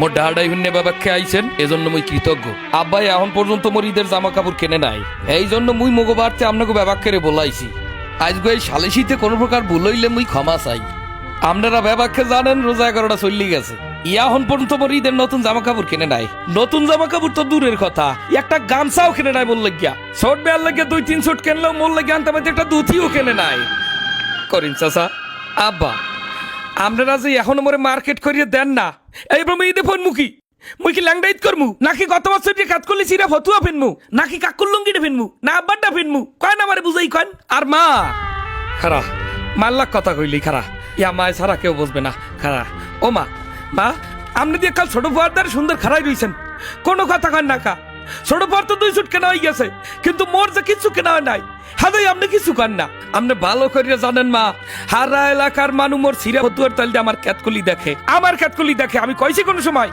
মোর ডাহাডাই হুন্নে বাবা খেয়ে আইছেন, এজন্য মুই কৃতজ্ঞ। আব্বাই এখন পর্যন্ত মোর ঈদের জামা কাপড় কেনে নাই। এই জন্য মুই মগো বাড়তে আপনাকে ব্যবাক করে বলাইছি। আজকে এই সালিশিতে কোনো প্রকার ভুল হইলে মুই ক্ষমা চাই। আপনারা ব্যবাককে জানেন, রোজা এগারোটা চল্লি গেছে। ইয়া এখন পর্যন্ত মোর ঈদের নতুন জামা কাপড় কেনে নাই। নতুন জামা কাপড় তো দূরের কথা, একটা গামছাও কেনে নাই মোর লাগিয়া। শর্ট বেয়ার লাগিয়া দুই, তিন শুট কেনলেও মোর লাগিয়া আনতে একটা দুথিও কেনে নাই। করিন চাচা, আব্বা আপনারা যে এখনও মরে মার্কেট করিয়ে দেন না। এই প্রমে ঈদে ফোন মুখি। মুই কি ল্যাংডাইত করমু? নাকি গত বছর যে কাজ করলি সিরা ফতুয়া ফিনমু? নাকি কাকুর লুঙ্গিটা ফিনমু? না আব্বারটা ফিনমু? কয় না আমারে বুঝাই কন? আর মা! খারা মাল্লাক কথা কইলি খারা। ইয়া মায় ছাড়া কেউ বুঝবে না। খারা, ও মা মা আপনি দিয়ে কাল ছোট ফুয়ারদার সুন্দর খারাই রইছেন। কোনো কথা কন না কা ছোট তো দুই সুট কেনা হয়ে গেছে, কিন্তু মোর যে কিছু কেনা নাই, হাদাই আপনি কিছু কর না। আপনি ভালো করিয়া জানেন মা, হারা এলাকার মানু মোর সিরা ফতুয়ার তাল আমার ক্যাতকলি দেখে। আমার ক্যাতকলি দেখে, আমি কইছি কোন সময়,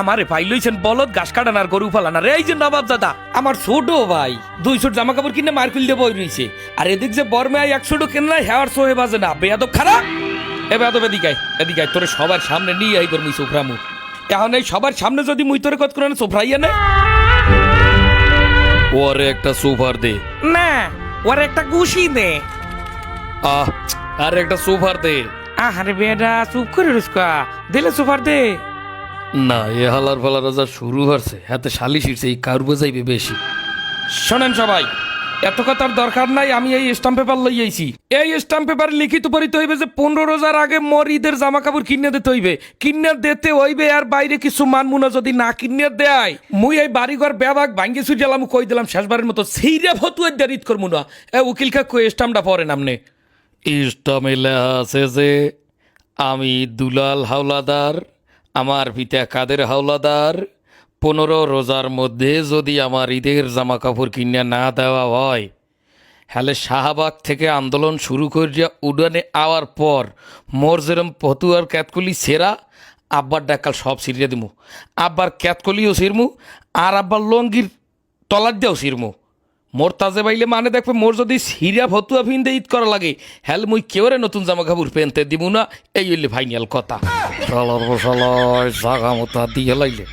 আমারে ভাই লইছেন বলদ, ঘাস কাটান আর গরু ফালান এই যে নবাব দাদা, আমার ছোট ভাই, দুই সুট জামা কাপড় কিনে মার্কেল দিয়ে বই রইছে। আর এদিক যে বর্মে আই একশোটো কেনলা হেয়ার সোহে বাজে না। বেয়াদব খারাপ। এ বেয়াদব এদিকাই এদিকাই তোরে সবার সামনে নিয়ে আই করমি সোফরামু এখন এই সবার সামনে যদি মুই তোরে কত করে সোফরাইয়া নে। ওরে একটা সুপার দে। না ওর একটা গুশি দে। আহ আর একটা সুপার দে। আহারে বেটা চুপ করে রুস্কা দিলে সুপার দে। না এ হালার ফালার যা শুরু হচ্ছে হাতে শালি শিরছে এই কার বোঝাইবে বেশি। শোনেন সবাই এত কথার দরকার নাই, আমি এই স্টাম্প পেপার লই এই স্টাম্প পেপার লিখিত পড়িতে হইবে যে পনেরো রোজার আগে মোর ঈদের জামা কাপড় কিনে দিতে হইবে। কিনে দিতে হইবে আর বাইরে কিছু মানমুনা যদি না কিনে দেয়। মুই এই বাড়িঘর বেবাক ভাঙ্গে গেলাম, কই দিলাম শেষবারের মতো। সেইরা ফতুয়ের ঈদ করব না। এ উকিল কাকু স্টাম্পটা পরে নামনে? স্টামে লেখা আছে যে, আমি দুলাল হাওলাদার, আমার পিতা কাদের হাওলাদার পনেরো রোজার মধ্যে যদি আমার ঈদের জামা কাপড় কিনে না দেওয়া হয় হ্যালে শাহবাগ থেকে আন্দোলন শুরু করিয়া উডানে আওয়ার পর মোর যেরম পতুয়ার ক্যাতকলি সেরা আব্বার ডাকাল সব সিরিয়া দিমু। আব্বার ক্যাতকলিও সিরমু আর আব্বার লঙ্গির তলার দিয়েও সিরমু মোর তাজে বাইলে মানে দেখবে মোর যদি সিরিয়া ফতুয়া ফিনতে ঈদ করা লাগে হ্যাল মুই কেউরে নতুন জামা কাপড় পেনতে দিব না এই হইলে ফাইনাল কথা। সালার বসালয় জাগা মতো দিয়ে লাইলে।